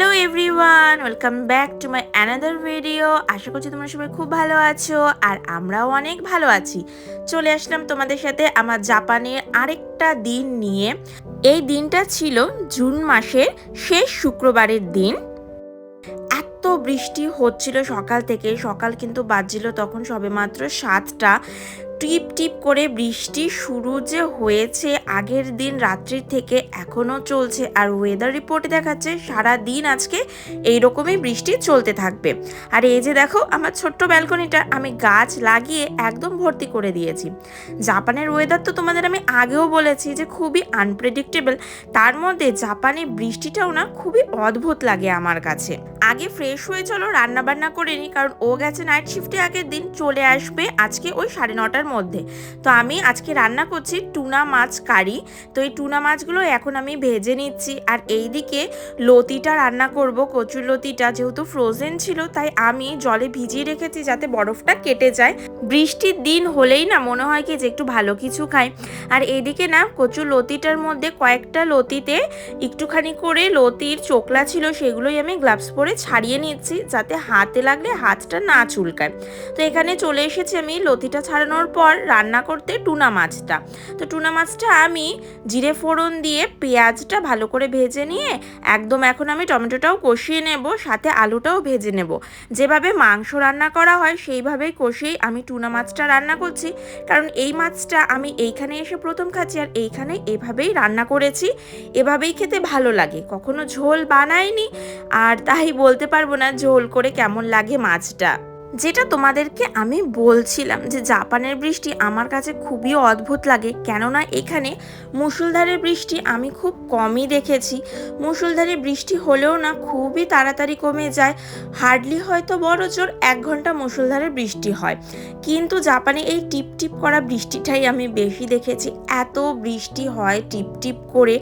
Hello everyone, welcome back to my another video. আশা করছি তোমরা সবাই খুব ভালো আছো আর আমরাও অনেক ভালো আছি। চলে আসলাম তোমাদের সাথে আমার জাপানের আরেকটা দিন নিয়ে। এই দিনটা ছিল জুন মাসের শেষ শুক্রবারের দিন। বৃষ্টি হচ্ছিল সকাল থেকে, সকাল কিন্তু বাজছিল তখন সবেমাত্র সাতটা। টিপ টিপ করে বৃষ্টি শুরু যে হয়েছে আগের দিন রাত্রির থেকে এখনও চলছে আর ওয়েদার রিপোর্টে দেখাচ্ছে সারা দিন আজকে এইরকমই বৃষ্টি চলতে থাকবে। আর এই যে দেখো আমার ছোট্ট ব্যালকনিটা আমি গাছ লাগিয়ে একদম ভর্তি করে দিয়েছি। জাপানের ওয়েদার তো তোমাদের আমি আগেও বলেছি যে খুবই আনপ্রেডিক্টেবল তার মধ্যে জাপানে বৃষ্টিটাও না খুবই অদ্ভুত লাগে আমার কাছে। আগে ফ্রেশ হয়ে চলো রান্না বান্না করে নিই কারণ ও গেছে নাইট শিফটে আগের দিন, চলে আসবে আজকে ওই সাড়ে নটার মধ্যে। তো আমি আজকে রান্না করছি টুনা মাছ কারি। তো এই টুনা মাছগুলো এখন আমি ভেজে নিচ্ছি। আর এই দিকে লতিটা রান্না করব, কচুর লতিটা যেহেতু ফ্রোজেন ছিল, তাই আমি জলে ভিজিয়ে রেখেছি যাতে বরফটা কেটে যায়। বৃষ্টির দিন হলেই না মনে হয় কি যে একটু ভালো কিছু খাই। আর এইদিকে না, কচুর লতিটার মধ্যে কয়েকটা লতিতে একটুখানি করে লতির চোকলা ছিল, সেগুলোই আমি গ্লাভস পরে ছাড়িয়ে নিচ্ছি যাতে হাতে লাগলে হাতটা না চুলকায়। তো এখানে চলে এসেছি আমি লতিটা ছাড়ানোর পর রান্না করতে টুনা মাছটা। তো টুনা মাছটা আমি জিরে ফোড়ন দিয়ে পেঁয়াজটা ভালো করে ভেজে নিয়ে একদম এখন আমি টমেটোটাও কষিয়ে নেব, সাথে আলুটাও ভেজে নেব। যেভাবে মাংস রান্না করা হয় সেইভাবেই কষিয়েই আমি টুনা মাছটা রান্না করছি। কারণ এই মাছটা আমি এইখানে এসে প্রথম খাচ্ছি আর এইখানে এভাবেই রান্না করেছি। এভাবেই খেতে ভালো লাগে। কখনো ঝোল বানাইনি, আর তাই বলতে পারব না ঝোল করে কেমন লাগে মাছটা। যেটা তোমাদেরকে আমি বলছিলাম যে জাপানের বৃষ্টি আমার কাছে খুবই অদ্ভুত লাগে, কেননা এখানে মুসুলধারে বৃষ্টি আমি খুব কমই দেখেছি। মুসুলধারে বৃষ্টি হলেও না খুবই তাড়াতাড়ি কমে যায়, হার্ডলি হয়তো বড় জোর এক ঘণ্টা মুসুলধারে বৃষ্টি হয়। কিন্তু জাপানে এই টিপ টিপ করা বৃষ্টিটাই আমি বেশি দেখেছি, এত বৃষ্টি হয় টিপ টিপ করে।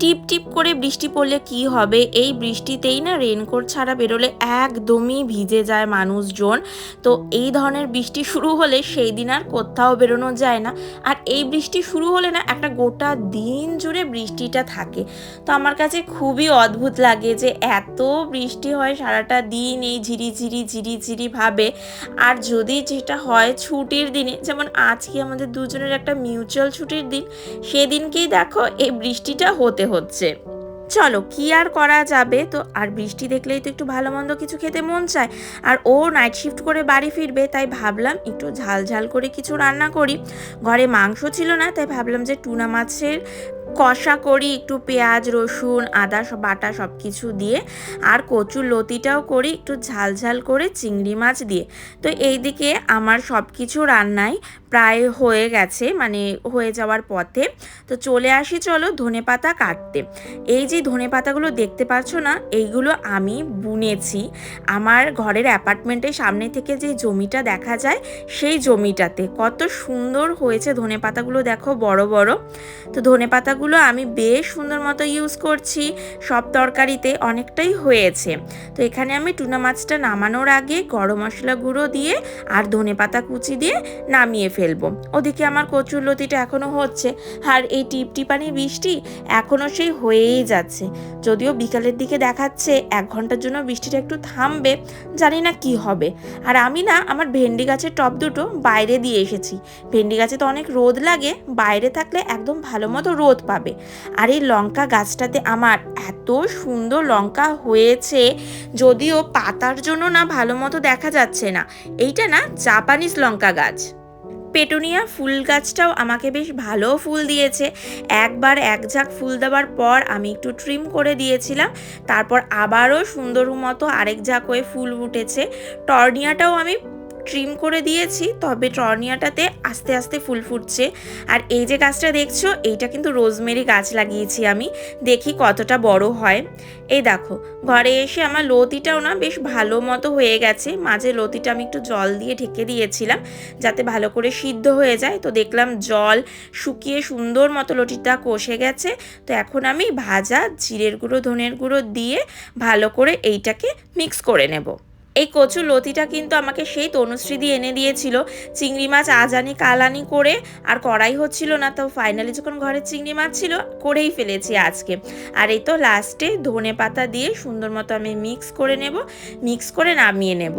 টিপ টিপ করে বৃষ্টি পড়লে কি হবে? এই বৃষ্টিতেই না রেনকোট ছাড়া বেরোলে একদমই ভিজে যায় মানুষজন। তো এই ধরনের বৃষ্টি শুরু হলে সেই দিন আর কোথাও বেরোনো যায় না। আর এই বৃষ্টি শুরু হলে না একটা গোটা দিন জুড়ে বৃষ্টিটা থাকে। তো আমার কাছে খুবই অদ্ভুত লাগে যে এত বৃষ্টি হয় সারাটা দিন এই ঝিরিঝিরি ঝিরিঝিরি ভাবে। আর যদি যেটা হয় ছুটির দিনে, যেমন আজকে আমাদের দুজনের একটা মিউচুয়াল ছুটির দিন, সেদিনকেই দেখো এই বৃষ্টিটা হতে হচ্ছে। চলো, কি আর করা যাবে? তো আর বৃষ্টি দেখলেই তো একটু ভালো মন্দ কিছু খেতে মন চায়। আর ও নাইট শিফট করে বাড়ি ফিরবে, তাই ভাবলাম একটু ঝাল ঝাল করে কিছু রান্না করি। ঘরে মাংস ছিল না, তাই ভাবলাম যে টুনা মাছের কষা করি, একটু পেঁয়াজ, রসুন, আদা বাটা সব কিছু দিয়ে আর কচুর লতিটাও করি, একটু ঝাল ঝাল করে চিংড়ি মাছ দিয়ে। তো এইদিকে আমার সব কিছু রান্নাই প্রায় হয়ে গেছে মানে হয়ে যাওয়ার পথে। তো চলে আসি চলো ধনে পাতা কাটতে। এই যে ধনে পাতাগুলো দেখতে পাচ্ছ না, এইগুলো আমি বুনেছি। আমার ঘরের অ্যাপার্টমেন্টের সামনে থেকে যে জমিটা দেখা যায়, সেই জমিটাতে। কত সুন্দর হয়েছে ধনে পাতাগুলো দেখো, বড় বড়। তো ধনে পাতাগুলো আমি বেশ সুন্দর মতো ইউজ করছি। সব তরকারিতে অনেকটাই হয়েছে। তো এখানে আমি টুনা মাছটা নামানোর আগে গরম মশলা গুঁড়ো দিয়ে আর ধনে পাতা কুচি দিয়ে নামিয়ে ফেলব। ওদিকে আমার কচুর লতিটা এখনও হচ্ছে। আর এই টিপ টিপানি বৃষ্টি এখনও সেই হয়েই যাচ্ছে। যদিও বিকালের দিকে দেখাচ্ছে, এক ঘণ্টার জন্য বৃষ্টিটা একটু থামবে, জানি না কি হবে। আর আমি না আমার ভেন্ডি গাছের টব দুটো বাইরে দিয়ে এসেছি। ভেন্ডি গাছে তো অনেক রোদ লাগে, বাইরে থাকলে একদম ভালো মতো রোদ পাবে। আর এই লঙ্কা গাছটাতে আমার এত সুন্দর লঙ্কা হয়েছে, যদিও পাতার জন্য না ভালো মতো দেখা যাচ্ছে না। এইটা না জাপানিজ লঙ্কা গাছ। পেটুনিয়া ফুল গাছটাও আমাকে বেশ ভালো ফুল দিয়েছে। একবার এক ঝাঁক ফুল দেওয়ার পর আমি একটু ট্রিম করে দিয়েছিলাম, তারপর আবারও সুন্দর মতো আরেক ঝাঁক হয়ে ফুল উঠেছে। টর্নিয়াটাও আমি ট্রিম করে দিয়েছি, তবে টর্নিয়াটাতে আস্তে আস্তে ফুল ফুটছে। আর এই যে গাছটা দেখছ, এইটা কিন্তু রোজমেরি গাছ লাগিয়েছি আমি, দেখি কতটা বড় হয়। এই দেখো, ঘরে এসে আমার লতিটাও না বেশ ভালো মতো হয়ে গেছে। মাঝে লতিটা আমি একটু জল দিয়ে ঢেকে দিয়েছিলাম, যাতে ভালো করে সিদ্ধ হয়ে যায়। তো দেখলাম জল শুকিয়ে সুন্দর মতো লতিটা কষে গেছে। তো এখন আমি ভাজা জিরের গুঁড়ো, ধনের গুঁড়ো দিয়ে ভালো করে এইটাকে মিক্স করে নেব। এই কচু লতিটা কিন্তু আমাকে সেই তনুশ্রী দিয়ে এনে দিয়েছিল। চিংড়ি মাছ আজানি কালানি করে আর কড়াই হচ্ছিল না, তো ফাইনালি যখন ঘরে চিংড়ি মাছ ছিল, করেই ফেলেছি আজকে। আর এই তো লাস্টে ধনে পাতা দিয়ে সুন্দর মতো আমি মিক্স করে নেব মিক্স করে নামিয়ে নেব।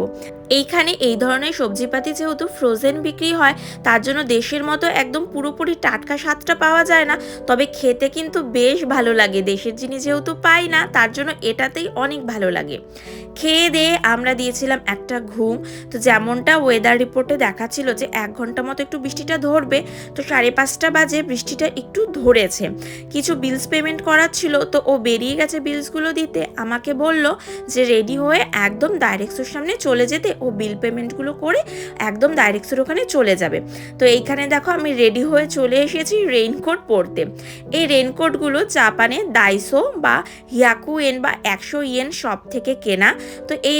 এইখানে এই ধরনের সবজিপাতি যেহেতু ফ্রোজেন বিক্রি হয়, তার জন্য দেশের মতো একদম পুরোপুরি টাটকা স্বাদটা পাওয়া যায় না, তবে খেতে কিন্তু বেশ ভালো লাগে। দেশের জিনিস যেহেতু পাই না, তার জন্য এটাতেই অনেক ভালো লাগে। খেয়ে দিয়ে আমরা দিয়েছিলাম একটা ঘুম। তো যেমনটা ওয়েদার রিপোর্টে দেখাচ্ছিল যে এক ঘণ্টা মতো একটু বৃষ্টিটা ধরবে, তো সাড়ে পাঁচটা বাজে বৃষ্টিটা একটু ধরেছে। কিছু বিলস পেমেন্ট করার ছিল, তো ও বেরিয়ে গেছে বিলসগুলো দিতে। আমাকে বলল যে রেডি হয়ে একদম ডাইরেক্সোর সামনে চলে যেতে ও বিল পেমেন্টগুলো করে একদম ডাইরেক্সোর ওখানে চলে যাবে। তো এইখানে দেখো আমি রেডি হয়ে চলে এসেছি রেইনকোট পরতে। এই রেইনকোটগুলো জাপানে দাইসো বা হিয়াকু এন বা একশো ইয়েন সব থেকে কেনা। তো এই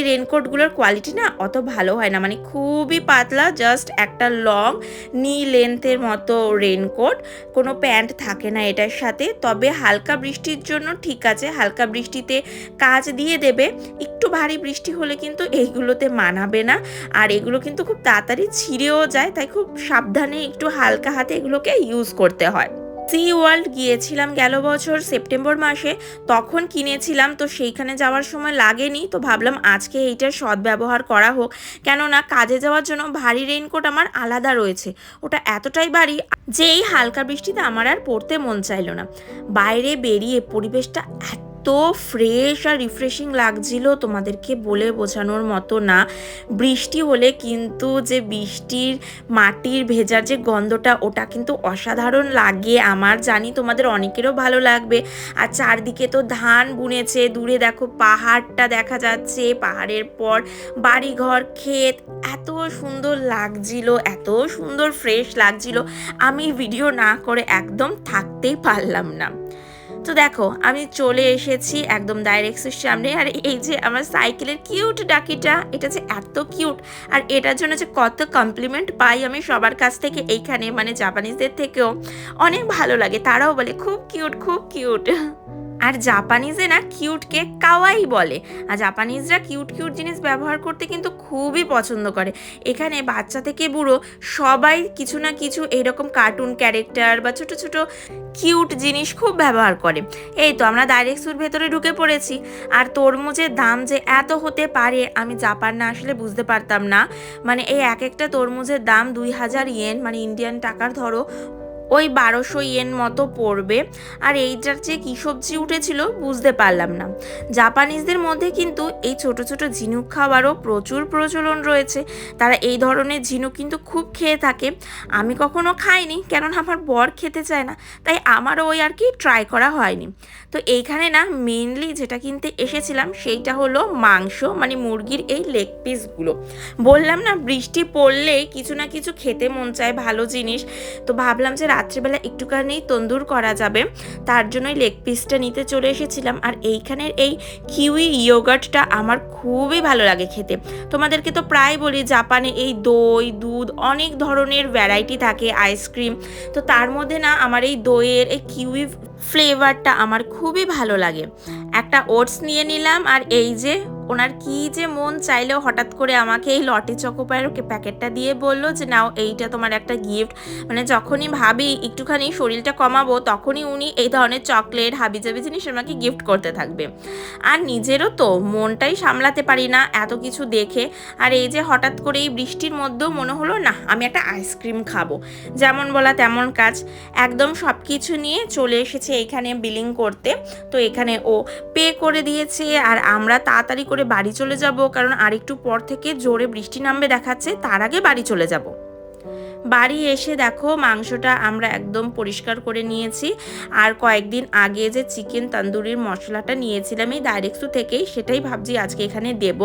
রেনকোটগুলোর কোয়ালিটি না অত ভালো হয় না। মানে খুবই পাতলা জাস্ট একটা লং নি লেন্থের মতো রেনকোট কোনো প্যান্ট থাকে না এটার সাথে। তবে হালকা বৃষ্টির জন্য ঠিক আছে, হালকা বৃষ্টিতে কাজ দিয়ে দেবে। একটু ভারী বৃষ্টি হলে কিন্তু এইগুলোতে মানাবে না। আর এগুলো কিন্তু খুব তাড়াতাড়ি ছিঁড়েও যায়, তাই খুব সাবধানে একটু হালকা হাতে এগুলোকে ইউজ করতে হয়। সি ওয়ার্ল্ড গিয়েছিলাম গেল বছর সেপ্টেম্বর মাসে, তখন কিনেছিলাম, তো সেইখানে যাওয়ার সময় লাগেনি, তো ভাবলাম আজকে এইটার সদ্ব্যবহার করা হোক। কেননা কাজে যাওয়ার জন্য ভারী রেইনকোট আমার আলাদা রয়েছে, ওটা এতটাই ভারী যে এই হালকা বৃষ্টিতে আমার আর পড়তে মন চাইল না। বাইরে বেরিয়ে পরিবেশটা এত ফ্রেশ আর রিফ্রেশিং লাগছিল তোমাদেরকে বলে বোঝানোর মতো না। বৃষ্টি হলে কিন্তু যে বৃষ্টির মাটির ভেজার যে গন্ধটা, ওটা কিন্তু অসাধারণ লাগে। আমার জানি তোমাদের অনেকেরও ভালো লাগবে। আর চারদিকে তো ধান বুনেছে, দূরে দেখো পাহাড়টা দেখা যাচ্ছে, পাহাড়ের পর বাড়িঘর, ক্ষেত, এত সুন্দর লাগছিল, এত সুন্দর ফ্রেশ লাগছিল। আমি ভিডিও না করে একদম থাকতেই পারলাম না। তো দেখো, আমি চলে এসেছি একদম ডাইরেক্সের সামনে। আর এই যে আমার সাইকেলের কিউট ডাকিটা, এটা যে এত কিউট আর এটার জন্য যে কত কমপ্লিমেন্ট পাই আমি সবার কাছ থেকে এইখানে মানে জাপানিজদের থেকেও। অনেক ভালো লাগে, তারাও বলে, খুব কিউট খুব কিউট আর জাপানিজে না কিউটকে কাওয়াই বলে। আর জাপানিজরা কিউট কিউট জিনিস ব্যবহার করতে কিন্তু খুবই পছন্দ করে। এখানে বাচ্চা থেকে বুড়ো সবাই কিছু না কিছু এইরকম কার্টুন ক্যারেক্টার বা ছোট ছোট কিউট জিনিস খুব ব্যবহার করে। এই তো আমরা ডাইরেক্টসুর ভেতরে ঢুকে পড়েছি। আর তরমুজের দাম যে এত হতে পারে, আমি জাপান না আসলে বুঝতে পারতাম না। মানে এই এক একটা তরমুজের দাম দুই হাজার ইয়েন মানে ইন্ডিয়ান টাকার ধরো ওই বারোশো ইয়েন মতো পড়বে। আর এইটার যে কী সবজি উঠেছিল বুঝতে পারলাম না। জাপানিজদের মধ্যে কিন্তু এই ছোট ছোট ঝিনুক খাওয়ারও প্রচুর প্রচলন রয়েছে। তারা এই ধরনের ঝিনুক কিন্তু খুব খেয়ে থাকে। আমি কখনো খাইনি, কেননা আমার বর খেতে চায় না। তাই আমারও ওই আর কি ট্রাই করা হয়নি। তো এইখানে না মেনলি যেটা কিনতে এসেছিলাম সেইটা হলো মাংস মানে মুরগির এই লেগ পিসগুলো বললাম না বৃষ্টি পড়লেই কিছু না কিছু খেতে মন চায়, ভালো জিনিস। তো ভাবলাম যে রাত্রিবেলা একটুখানি তন্দুর করা যাবে, তার জন্যই লেগ পিসটা নিতে চলে এসেছিলাম। আর এইখানের এই কিউই ইয়োগার্টটা আমার খুবই ভালো লাগে খেতে। তোমাদেরকে তো প্রায় বলি জাপানে এই দই, দুধ অনেক ধরনের ভ্যারাইটি থাকে আইসক্রিম তো তার মধ্যে না আমার এই দইয়ের এই কিউই ফ্লেভারটা আমার খুবই ভালো লাগে। একটা ওটস নিয়ে নিলাম আর এই যে ওনার কি যে মন চাইলেও হঠাৎ করে আমাকে এই লটে চকোপায়ের প্যাকেটটা দিয়ে বলল যে, নাও, এইটা তোমার একটা গিফট মানে যখনই ভাবি একটুখানি শরীরটা কমাবো, তখনই উনি এই ধরনের চকলেট, হাবিজাবি জিনিস আমাকে গিফট করতে থাকবে। আর নিজেরও তো মনটাই সামলাতে পারি না এত কিছু দেখে। আর এই যে হঠাৎ করে এই বৃষ্টির মধ্যেও মনে হলো, না, আমি একটা আইসক্রিম খাব। যেমন বলা তেমন কাজ। একদম সব কিছু নিয়ে চলে এসেছে এইখানে বিলিং করতে। তো এখানে ও পে করে দিয়েছে আর আমরা তাড়াতাড়ি করে বাড়ি চলে যাব, কারণ আরেকটু পর থেকে জোরে বৃষ্টি নামবে দেখাচ্ছে, তার আগে বাড়ি চলে যাব। বাড়ি এসে দেখো মাংসটা আমরা একদম পরিষ্কার করে নিয়েছি। আর কয়েকদিন আগে যে চিকেন তন্দুরির মশলাটা নিয়েছিলাম এই ডাইরেক্সু থেকেই, সেটাই ভাবছি আজকে এখানে দেব।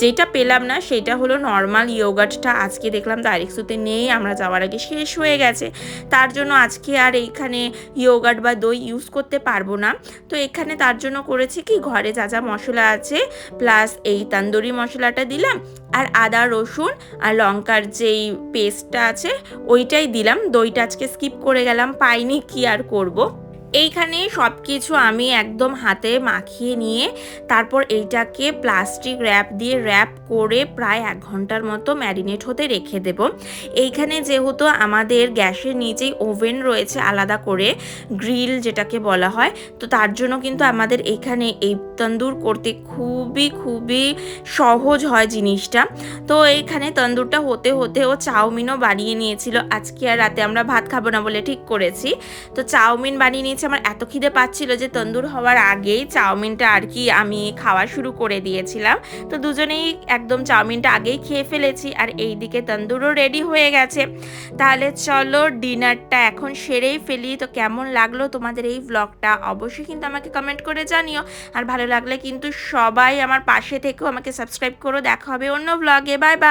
যেটা পেলাম না, সেটা হলো নর্মাল ইয়োগার্টটা আজকে দেখলাম ডাইরেক্সুতে নেই, আমরা যাওয়ার আগে শেষ হয়ে গেছে। তার জন্য আজকে আর এইখানে ইয়োগার্ট বা দই ইউজ করতে পারব না। তো এখানে তার জন্য করেছি কি, ঘরে যা যা মশলা আছে প্লাস এই তন্দুরি মশলাটা দিলাম। আর আদা, রসুন আর লঙ্কার যেই পেস্টটা আছে, ওইটাই দিলাম দইটা আজকে স্কিপ করে গেলাম, পাইনি, কি আর করব। এইখানে সব কিছু আমি একদম হাতে মাখিয়ে নিয়ে তারপর এইটাকে প্লাস্টিক র্যাপ দিয়ে র্যাপ করে প্রায় এক ঘণ্টার মতো ম্যারিনেট হতে রেখে দেব। এইখানে যেহেতু আমাদের গ্যাসের নিচেই ওভেন রয়েছে আলাদা করে গ্রিল যেটাকে বলা হয়, তো তার জন্য কিন্তু আমাদের এখানে এই তন্দুর করতে খুবই খুবই সহজ হয় জিনিসটা। তো এইখানে তন্দুরটা হতে হতে ও চাউমিনও বানিয়ে নিয়েছিল। আজকে আর রাতে আমরা ভাত খাব না বলে ঠিক করেছি। তো চাউমিন বানিয়ে নিয়েছি আমার এত খিদে পাচ্ছিল যে তন্দুর হওয়ার আগেই চাউমিনটা আর কি আমি খাওয়া শুরু করে দিয়েছিলাম। তো দুজনেই একদম চাউমিনটা আগেই খেয়ে ফেলেছি আর এই দিকে তন্দুরও রেডি হয়ে গেছে। তাহলে চলো ডিনারটা এখন সেরেই ফেলি। তো কেমন লাগল তোমাদের এই ব্লগটা অবশ্যই কিন্তু আমাকে কমেন্ট করে জানিও। আর ভালো লাগলে কিন্তু সবাই আমার পাশে থেকেও আমাকে সাবস্ক্রাইব করো। দেখা হবে অন্য ব্লগে বাই বাই